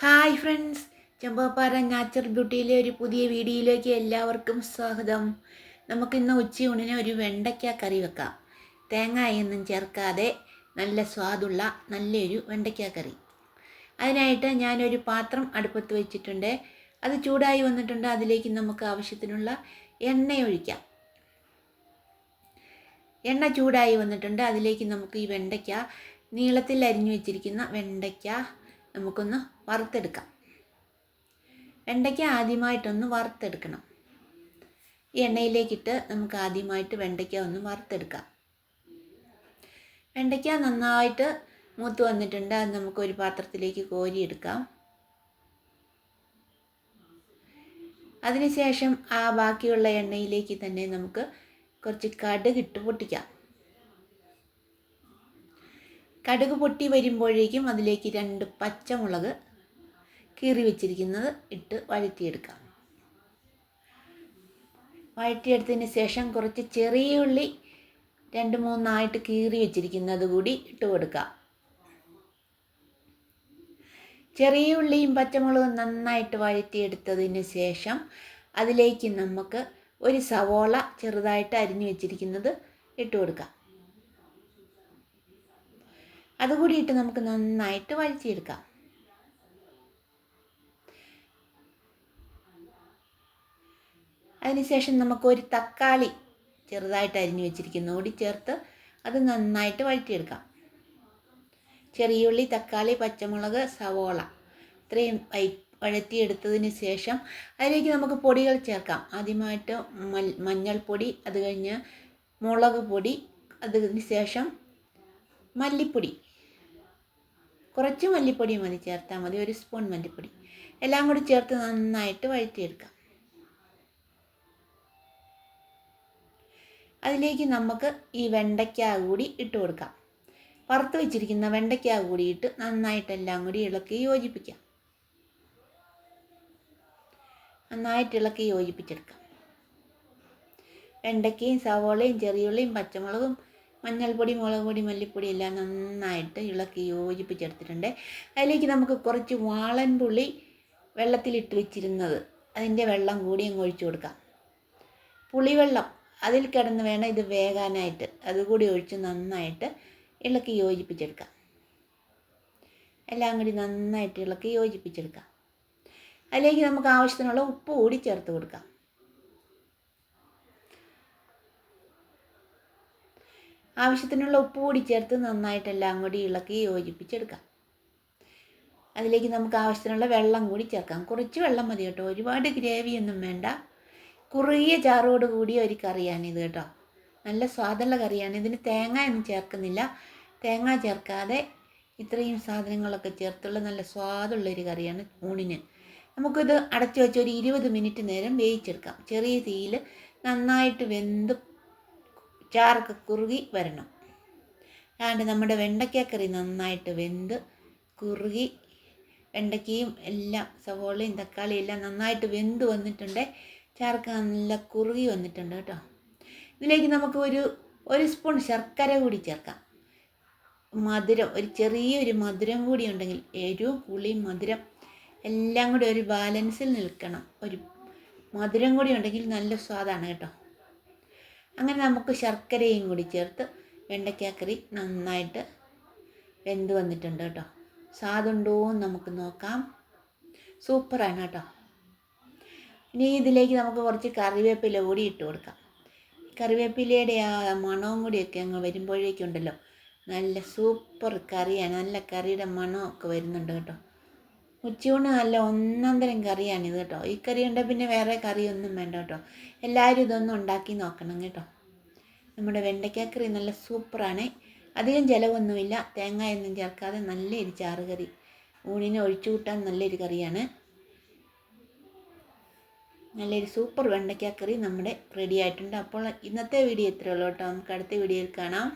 Hi friends ചെമ്പപ്പാറ natural ബ്യൂട്ടിയിലെ ഒരു പുതിയ വീഡിയോയിലേക്ക് എല്ലാവർക്കും സ്വാഗതം. നമുക്കിന്ന് ഉച്ചയൂണിന് ഒരു വെണ്ടയ്ക്ക കറി വെക്കാം. തേങ്ങയൊന്നും ചേർക്കാതെ നല്ല സ്വാദുള്ള നല്ലൊരു വെണ്ടയ്ക്ക കറി. അതിനായിട്ട് ഞാനൊരു പാത്രം അടുപ്പത്ത് വെച്ചിട്ടുണ്ട്. അത് ചൂടായി വന്നിട്ടുണ്ട്. അതിലേക്ക് നമുക്ക് ആവശ്യത്തിനുള്ള എണ്ണ ഒഴിക്കാം. എണ്ണ ചൂടായി വന്നിട്ടുണ്ട്. അതിലേക്ക് നമുക്ക് ഈ വെണ്ടയ്ക്ക നീളത്തിൽ അരിഞ്ഞു വെച്ചിരിക്കുന്ന വെണ്ടയ്ക്ക നമുക്കൊന്ന് വറുത്തെടുക്കാം. വെണ്ടയ്ക്ക ആദ്യമായിട്ടൊന്ന് വറുത്തെടുക്കണം. ഈ എണ്ണയിലേക്കിട്ട് നമുക്ക് ആദ്യമായിട്ട് വെണ്ടയ്ക്ക ഒന്ന് വറുത്തെടുക്കാം. വെണ്ടയ്ക്ക നന്നായിട്ട് മൂത്ത് വന്നിട്ടുണ്ട്. അത് നമുക്ക് ഒരു പാത്രത്തിലേക്ക് കോരിയെടുക്കാം. അതിനുശേഷം ആ ബാക്കിയുള്ള എണ്ണയിലേക്ക് തന്നെ നമുക്ക് കുറച്ച് കടുക് ഇട്ട് പൊട്ടിക്കാം. കടുക് പൊട്ടി വരുമ്പോഴേക്കും അതിലേക്ക് രണ്ട് പച്ചമുളക് കീറി വെച്ചിരിക്കുന്നത് ഇട്ട് വഴറ്റിയെടുക്കാം. വഴറ്റിയെടുത്തതിന് ശേഷം കുറച്ച് ചെറിയ ഉള്ളി രണ്ട് മൂന്നായിട്ട് കീറി വെച്ചിരിക്കുന്നത് കൂടി ഇട്ട് കൊടുക്കാം. ചെറിയ ഉള്ളിയും പച്ചമുളകും നന്നായിട്ട് വഴറ്റിയെടുത്തതിന് ശേഷം അതിലേക്ക് നമുക്ക് ഒരു സവോള ചെറുതായിട്ട് അരിഞ്ഞു വെച്ചിരിക്കുന്നത് ഇട്ട് കൊടുക്കാം. അതുകൂടി ഇട്ട് നമുക്ക് നന്നായിട്ട് വലിച്ചെടുക്കാം അതിനുശേഷം നമുക്ക് ഒരു തക്കാളി ചെറുതായിട്ട് അരിഞ്ഞു വെച്ചിരിക്കുന്ന. കൂടി ചേർത്ത് അത് നന്നായിട്ട് വഴറ്റിയെടുക്കാം. ചെറിയ ഉള്ളി തക്കാളി പച്ചമുളക് സവോള ഇത്രയും വഴറ്റിയെടുത്തതിന് ശേഷം അതിലേക്ക് നമുക്ക് പൊടികൾ ചേർക്കാം. ആദ്യമായിട്ട് മഞ്ഞൾപ്പൊടി അത് കഴിഞ്ഞ് മുളക് പൊടി അതിന് ശേഷം മല്ലിപ്പൊടി. കുറച്ച് മല്ലിപ്പൊടി മതി ചേർത്താൽ മതി. ഒരു സ്പൂൺ മല്ലിപ്പൊടി. എല്ലാം കൂടി ചേർത്ത് നന്നായിട്ട് വഴറ്റിയെടുക്കാം. അതിലേക്ക് നമുക്ക് ഈ വെണ്ടയ്ക്ക കൂടി ഇട്ട് കൊടുക്കാം. വറുത്ത് വെച്ചിരിക്കുന്ന വെണ്ടയ്ക്ക കൂടി ഇട്ട് നന്നായിട്ടെല്ലാം കൂടി ഇളക്കി യോജിപ്പിക്കാം. നന്നായിട്ട് ഇളക്കി യോജിപ്പിച്ചെടുക്കാം. വെണ്ടയ്ക്കയും സവോളയും ചെറിയുള്ളിയും പച്ചമുളകും മഞ്ഞൾപ്പൊടി മുളക് പൊടി മല്ലിപ്പൊടി എല്ലാം നന്നായിട്ട് ഇളക്കി യോജിപ്പിച്ചെടുത്തിട്ടുണ്ട്. അതിലേക്ക് നമുക്ക് കുറച്ച് വാളൻ പുളി വെള്ളത്തിലിട്ട് വെച്ചിരുന്നത്. അതിന്റെ വെള്ളം കൂടി അങ്ങ് ഒഴിച്ചു കൊടുക്കാം. പുളിവെള്ളം അതിൽ കിടന്ന് വേണം ഇത് വേകാനായിട്ട്. അതുകൂടി ഒഴിച്ച് നന്നായിട്ട് ഇളക്കി യോജിപ്പിച്ചെടുക്കാം. എല്ലാം കൂടി നന്നായിട്ട് ഇളക്കി യോജിപ്പിച്ചെടുക്കാം. അതിലേക്ക് നമുക്ക് ആവശ്യത്തിനുള്ള ഉപ്പ് കൂടി ചേർത്ത് കൊടുക്കാം. ആവശ്യത്തിനുള്ള ഉപ്പ് കൂടി ചേർത്ത് നന്നായിട്ട് എല്ലാം കൂടി ഇളക്കി യോജിപ്പിച്ചെടുക്കാം. അതിലേക്ക് നമുക്ക് ആവശ്യത്തിനുള്ള വെള്ളം കൂടി ചേർക്കാം. കുറച്ച് വെള്ളം മതി കേട്ടോ. ഒരുപാട് ഗ്രേവിയൊന്നും വേണ്ട. കുറുകിയ ചാറോട് കൂടിയ ഒരു കറിയാണിത് കേട്ടോ. നല്ല സ്വാദുള്ള കറിയാണ്. ഇതിന് തേങ്ങ ഒന്നും ചേർക്കുന്നില്ല. തേങ്ങ ചേർക്കാതെ ഇത്രയും സാധനങ്ങളൊക്കെ ചേർത്തുള്ള നല്ല സ്വാദുള്ള ഒരു കറിയാണ് ഊണിന്. നമുക്കിത് അടച്ചു വെച്ച് ഒരു ഇരുപത് മിനിറ്റ് നേരം വേവിച്ചെടുക്കാം. ചെറിയ തീയിൽ നന്നായിട്ട് വെന്ത് ചാറൊക്കെ കുറുകി വരണം. അതാണ്ട് നമ്മുടെ വെണ്ടയ്ക്കക്കറി നന്നായിട്ട് വെന്ത് കുറുകി വെണ്ടയ്ക്കയും എല്ലാം സവോളയും തക്കാളിയും എല്ലാം നന്നായിട്ട് വെന്ത് വന്നിട്ടുണ്ട്. ചാർക്ക് നല്ല കുറുകി വന്നിട്ടുണ്ട് കേട്ടോ. ഇതിലേക്ക് നമുക്ക് ഒരു ഒരു സ്പൂൺ ശർക്കര കൂടി ചേർക്കാം. മധുരം ഒരു ചെറിയൊരു മധുരം കൂടി ഉണ്ടെങ്കിൽ എരിവും പുളിയും മധുരം എല്ലാം കൂടി ഒരു ബാലൻസിൽ നിൽക്കണം. ഒരു മധുരം കൂടി ഉണ്ടെങ്കിൽ നല്ല സ്വാദാണ് കേട്ടോ. അങ്ങനെ നമുക്ക് ശർക്കരയും കൂടി ചേർത്ത് വെണ്ടയ്ക്കാക്കറി നന്നായിട്ട് വെന്ത് വന്നിട്ടുണ്ട് കേട്ടോ. സ്വാദുണ്ടോ എന്ന് നമുക്ക് നോക്കാം. സൂപ്പറാണ് കേട്ടോ. ഇനി ഇതിലേക്ക് നമുക്ക് കുറച്ച് കറിവേപ്പില കൂടി ഇട്ട് കൊടുക്കാം. കറിവേപ്പിലയുടെ ആ മണവും കൂടിയൊക്കെ അങ്ങ് വരുമ്പോഴേക്കുണ്ടല്ലോ. നല്ല സൂപ്പർ കറിയാണ്. നല്ല കറിയുടെ മണമൊക്കെ വരുന്നുണ്ട് കേട്ടോ. ഉച്ചയൂണ് നല്ല ഒന്നന്തരം കറിയാണിത് കേട്ടോ. ഈ കറി ഉണ്ട് പിന്നെ വേറെ കറിയൊന്നും വേണ്ട കേട്ടോ. എല്ലാവരും ഇതൊന്നും ഉണ്ടാക്കി നോക്കണം കേട്ടോ. നമ്മുടെ വെണ്ടയ്ക്കക്കറി നല്ല സൂപ്പറാണ്. അധികം ചിലവൊന്നുമില്ല. തേങ്ങയൊന്നും ചേർക്കാതെ നല്ലൊരു ചാറ് കറി. ഊണിന് ഒഴിച്ചു കൂട്ടാൻ നല്ലൊരു കറിയാണ്. നല്ലൊരു സൂപ്പർ വെണ്ടയ്ക്കക്കറി നമ്മുടെ റെഡി ആയിട്ടുണ്ട്. അപ്പോൾ ഇന്നത്തെ വീഡിയോ ഇത്രയുള്ളൂ കേട്ടോ. നമുക്ക് അടുത്ത വീഡിയോയിൽ കാണാം.